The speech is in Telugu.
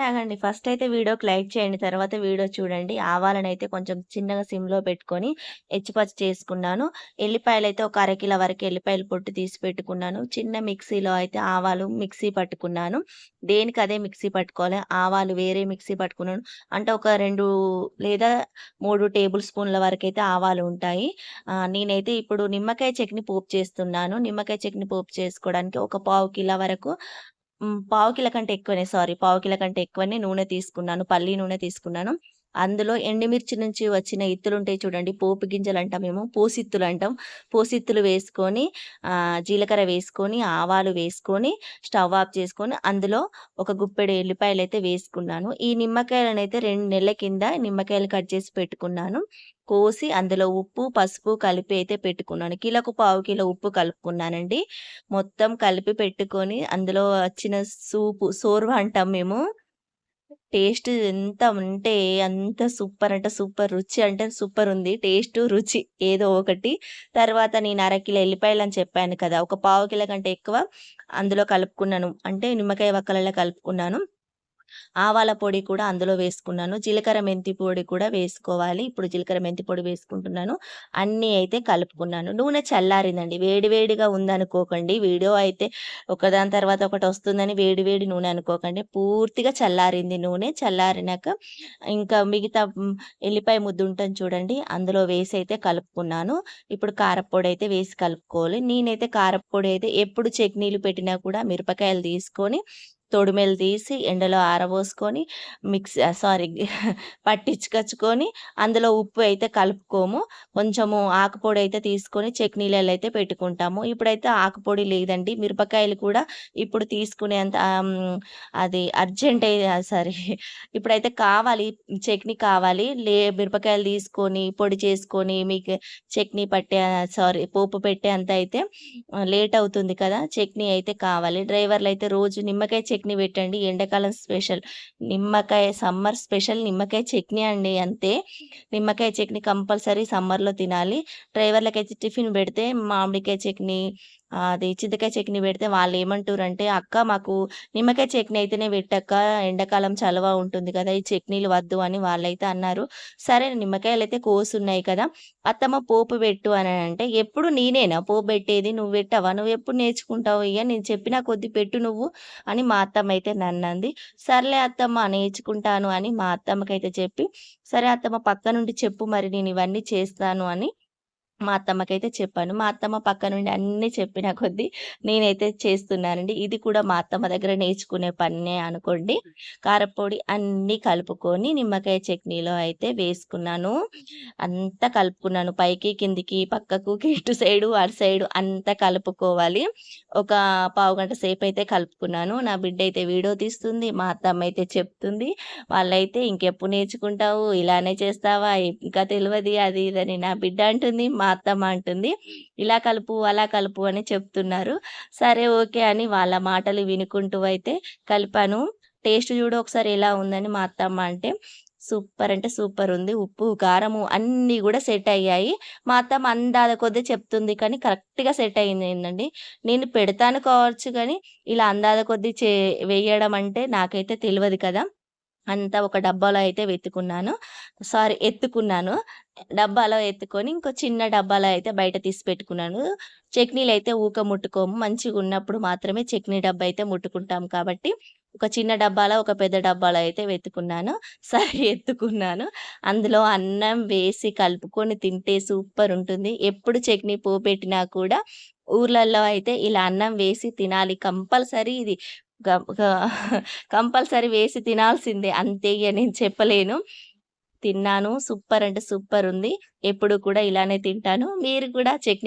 నాగండి ఫస్ట్ అయితే వీడియోకి లైక్ చేయండి. తర్వాత వీడియో చూడండి. ఆవాలనైతే కొంచెం చిన్నగా సిమ్‌లో పెట్టుకొని ఎచ్చిపచ్చి చేసుకున్నాను. ఎల్లిపాయలు అయితే ఒక అరకిల వరకు ఎల్లిపాయలు పొట్టు తీసి పెట్టుకున్నాను. చిన్న మిక్సీలో అయితే ఆవాలు మిక్సీ పట్టుకున్నాను. దేనికి అదే మిక్సీ పట్టుకోవాలి. ఆవాలు వేరే మిక్సీ పట్టుకున్నాను. అంటే ఒక రెండు లేదా మూడు టేబుల్ స్పూన్ల వరకు అయితే ఆవాలు ఉంటాయి. నేనైతే ఇప్పుడు నిమ్మకాయ చట్నీ పోపు చేస్తున్నాను. నిమ్మకాయ చట్నీ పోపు చేసుకోవడానికి ఒక పావు కిలో వరకు పావు కిలో కంటే ఎక్కువనే సారీ పావు కిలో కంటే ఎక్కువనే నూనె తీసుకున్నాను. పల్లి నూనె తీసుకున్నాను. అందులో ఎండుమిర్చి నుంచి వచ్చిన ఇత్తులుంటాయి చూడండి. పోపు గింజలంటాం మేము. పోసిత్తులంటాం. పోసిత్తులు వేసుకొని జీలకర్ర వేసుకొని, ఆవాలు వేసుకొని, స్టవ్ ఆఫ్ చేసుకొని, అందులో ఒక గుప్పెడు ఎల్లిపాయలైతే వేసుకున్నాను. ఈ నిమ్మకాయలనైతే రెండు నెలల కింద నిమ్మకాయలు కట్ చేసి పెట్టుకున్నాను. కోసి అందులో ఉప్పు, పసుపు కలిపి అయితే పెట్టుకున్నాను. కిలోకు పావు కిలో ఉప్పు కలుపుకున్నానండి. మొత్తం కలిపి పెట్టుకొని అందులో వచ్చిన సూపు సోర్వ అంటాం మేము. టేస్ట్ ఎంత ఉంటే అంత సూపర్ అంటే సూపర్. రుచి అంటే సూపర్ ఉంది. టేస్ట్ రుచి ఏదో ఒకటి. తర్వాత నేను అరకిలో ఎల్లిపాయలని చెప్పాను కదా! ఒక పావు కిలో కంటే ఎక్కువ అందులో కలుపుకున్నాను. అంటే నిమ్మకాయ వక్కలలో కలుపుకున్నాను. ఆవాల పొడి కూడా అందులో వేసుకున్నాను. జీలకర్ర మెంతి పొడి కూడా వేసుకోవాలి. ఇప్పుడు జీలకర్ర మెంతి పొడి వేసుకుంటున్నాను. అన్నీ అయితే కలుపుకున్నాను. నూనె చల్లారిందండి. వేడివేడిగా ఉందనుకోకండి. వీడియో అయితే ఒకదాని తర్వాత ఒకటి వస్తుందని వేడివేడి నూనె అనుకోకండి. పూర్తిగా చల్లారింది నూనె. చల్లారినాక ఇంకా మిగతా ఎల్లిపాయ ముద్దు ఉంటుంది చూడండి. అందులో వేసి అయితే కలుపుకున్నాను. ఇప్పుడు కారప్పొడి అయితే వేసి కలుపుకోవాలి. నేనైతే కారపొడి అయితే ఎప్పుడు చట్నీలు పెట్టినా కూడా మిరపకాయలు తీసుకొని తొడిమెలు తీసి ఎండలో ఆరబోసుకొని మిక్స్ సారీ పట్టించుకొచ్చుకొని అందులో ఉప్పు అయితే కలుపుకోము. కొంచెము ఆకుపొడి అయితే తీసుకొని చట్నీలలో అయితే పెట్టుకుంటాము. ఇప్పుడైతే ఆకుపొడి లేదండి. మిరపకాయలు కూడా ఇప్పుడు తీసుకునేంత అది అర్జెంట్ సారీ ఇప్పుడైతే కావాలి చట్నీ కావాలి. లే మిరపకాయలు తీసుకొని పొడి చేసుకొని మీకు చట్నీ పట్టే సారీ పోపు పెట్టేంత అయితే లేట్ అవుతుంది కదా! చట్నీ అయితే కావాలి. డ్రైవర్లు అయితే రోజు నిమ్మకాయ చట్నీ చట్నీ పెట్టండి. ఎండాకాలం స్పెషల్. నిమ్మకాయ సమ్మర్ స్పెషల్ నిమ్మకాయ చట్నీ అండి అంతే. నిమ్మకాయ చట్నీ కంపల్సరీ సమ్మర్‌లో తినాలి. డ్రైవర్‌లకైతే టిఫిన్ పెడితే మామిడికాయ చట్నీ అది చింతకాయ చట్నీ పెడితే వాళ్ళు ఏమంటారు అంటే "అక్క మాకు నిమ్మకాయ చట్నీ అయితేనే పెట్టక్క. ఎండాకాలం చలవ ఉంటుంది కదా! ఈ చట్నీలు వద్దు" అని వాళ్ళైతే అన్నారు. సరే నిమ్మకాయలైతే కోసున్నాయి కదా! అత్తమ్మ పోపు పెట్టు అని అంటే "ఎప్పుడు నేనేనా పోపు పెట్టేది? నువ్వు పెట్టావా నువ్వు ఎప్పుడు నేర్చుకుంటావు? ఇక నేను చెప్పిన కొద్ది పెట్టు నువ్వు" అని మా అత్తమ్మ అయితే నన్నంది. సర్లే అత్తమ్మ నేర్చుకుంటాను అని మా అత్తమ్మకైతే చెప్పి, "సరే అత్తమ్మ పక్క నుండి చెప్పు మరి నేను ఇవన్నీ చేస్తాను" అని మా అత్తమ్మకైతే చెప్పాను. మా అత్తమ్మ పక్క నుండి అన్నీ చెప్పిన కొద్దీ నేనైతే చేస్తున్నానండి. ఇది కూడా మా అత్తమ్మ దగ్గర నేర్చుకునే పనే అనుకోండి. కారపొడి అన్నీ కలుపుకొని నిమ్మకాయ చట్నీలో అయితే వేసుకున్నాను. అంతా కలుపుకున్నాను. పైకి, కిందికి, పక్కకు, ఇటు సైడు, అటు సైడు అంతా కలుపుకోవాలి. ఒక పావుగంట అయితే కలుపుకున్నాను. నా బిడ్డ అయితే వీడియో తీస్తుంది. మా అత్తమ్మ అయితే చెప్తుంది. వాళ్ళైతే "ఇంకెప్పుడు నేర్చుకుంటావు? ఇలానే చేస్తావా? ఇంకా తెలియదు అది ఇది అని నా బిడ్డ అంటుంది. మా అత్తమ్మ అంటుంది. "ఇలా కలుపు, అలా కలుపు" అని చెప్తున్నారు. సరే ఓకే అని వాళ్ళ మాటలు వినుకుంటూ అయితే కలిపాను. టేస్ట్ చూడు ఒకసారి ఎలా ఉందని మా అత్తమ్మ అంటే, సూపర్ అంటే సూపర్ ఉంది. ఉప్పు, కారము అన్నీ కూడా సెట్ అయ్యాయి. మా అత్తమ్మ అందాల కొద్దీ చెప్తుంది కానీ కరెక్ట్‌గా సెట్ అయిందేంటండి. నేను పెడతాను కావచ్చు గానీ, ఇలా అందాల కొద్దీ చే వేయడం అంటే నాకైతే తెలవదు కదా! అంతా ఒక డబ్బాలో అయితే వెత్తుకున్నాను. సారీ ఎత్తుకున్నాను. డబ్బాలో ఎత్తుకొని ఇంకో చిన్న డబ్బాలో అయితే బయట తీసి పెట్టుకున్నాను. చట్నీలైతే ఊక ముట్టుకోము. మంచిగా ఉన్నప్పుడు మాత్రమే చట్నీ డబ్బా అయితే ముట్టుకుంటాం కాబట్టి, ఒక చిన్న డబ్బాలో, ఒక పెద్ద డబ్బాలో అయితే వెత్తుకున్నాను. సరే ఎత్తుకున్నాను. అందులో అన్నం వేసి కలుపుకొని తింటే సూపర్ ఉంటుంది. ఎప్పుడు చట్నీ పోపెట్టినా కూడా ఊర్లలో అయితే ఇలా అన్నం వేసి తినాలి. కంపల్సరీ ఇది కంపల్సరీ వేసి తినాల్సిందే. అంతే నేను చెప్పలేను. తిన్నాను. సూపర్ అంటే సూపర్ ఉంది. ఎప్పుడు కూడా ఇలానే తింటాను. మీరు కూడా చట్నీ